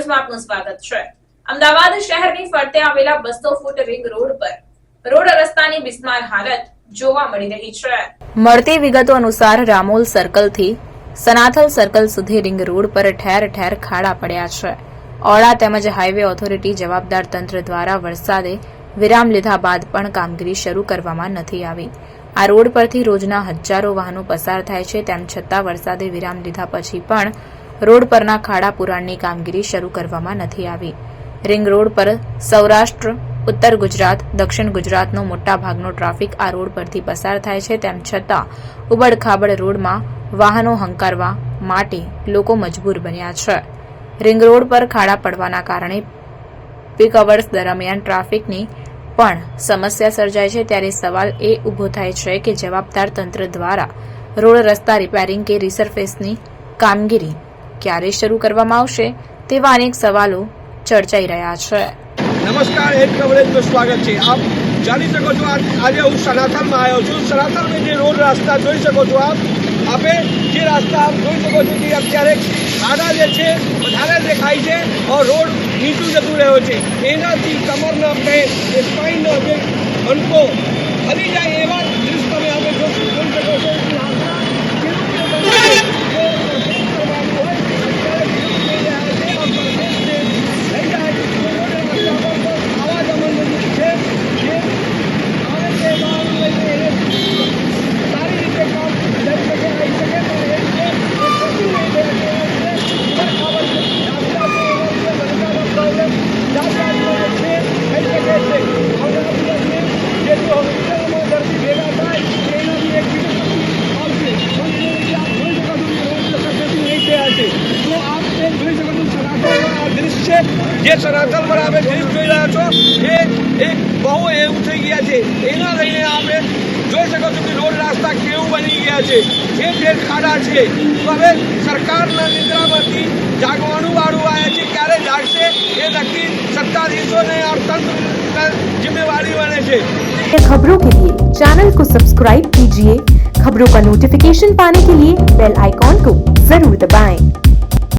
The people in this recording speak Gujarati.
ન્યૂઝમાં સ્વાગત છે. અમદાવાદ શહેરની ફરતે આવેલા બસો ફૂટ રિંગ રોડ પર રોડ રસ્તાની બિસ્માર હાલત જોવા મળી રહી છે. મળતી વિગતો અનુસાર રામોલ સર્કલથી સનાથલ સર્કલ સુધી રિંગ રોડ પર ઠેર ઠેર ખાડા પડ્યા છે. ઓળા તેમજ હાઈવે ઓથોરિટી જવાબદાર તંત્ર દ્વારા વરસાદે વિરામ લીધા બાદ પણ કામગીરી શરૂ કરવામાં નથી આવી. આ રોડ પરથી રોજના હજારો વાહનો પસાર થાય છે, તેમ છતાં વરસાદે વિરામ લીધા પછી પણ રોડ પરના ખાડા પુરાણની કામગીરી શરૂ કરવામાં નથી આવી. રિંગ રોડ પર સૌરાષ્ટ્ર, ઉત્તર ગુજરાત, દક્ષિણ ગુજરાતનો મોટા ભાગનો ટ્રાફિક આ રોડ પરથી પસાર થાય છે તેમ છતાં ઉબડખાબડ રોડમાં વાહનો હંકારવા માટે લોકો મજબૂર બન્યા છે. રિંગ રોડ પર ખાડા પડવાના કારણે પીક અવર્સ દરમિયાન ટ્રાફિકની પણ સમસ્યા સર્જાય છે ત્યારે સવાલ એ ઊભો થાય છે કે જવાબદાર તંત્ર દ્વારા રોડ રસ્તા રિપેરિંગ કે રિસર્ફેસની કામગીરી ક્યારે શરૂ કરવામાં આવશે તેવા અનેક સવાલો ચર્ચાઈ રહ્યા છે. નમસ્કાર હેડ કવરેજમાં સ્વાગત છે. આપ જાણી શકો છો, આજે હું સનાતનમાં આવ્યો છું. સનાતનમાં જે રોડ રસ્તા જોઈ શકો છો આપ. આપે જે રસ્તા આપ જોઈ શકો છો કે અત્યારે ખાડા જે છે, વધારે દેખાય છે ઓર રોડ નીચું જતું રહ્યો છે. એનાથી કમરના પેન એ સ્પાઇનનો જે મણકો હલી જાય એવા છે જે સનાતન પર આપણે દૃશ્ય જોઈ રહ્યા છો એ એક બહુ એવું થઈ ગયા છે એના લઈને આપણે જોઈ શકો છો કે રોડ રસ્તા કેવું બની ગયા છે જે ઠેર ખાડા છે તો હવે સરકારના નિદ્રામાંથી જાગવાનું વાળું આવ્યા છે ક્યારે જાગશે એ નક્કી સત્તાધીશોને और તંત્ર जिम्मेवारी बने છે खबरों के लिए चैनल को सब्सक्राइब कीजिए खबरों का नोटिफिकेशन पाने के लिए बेल आइकॉन को जरूर दबाएं।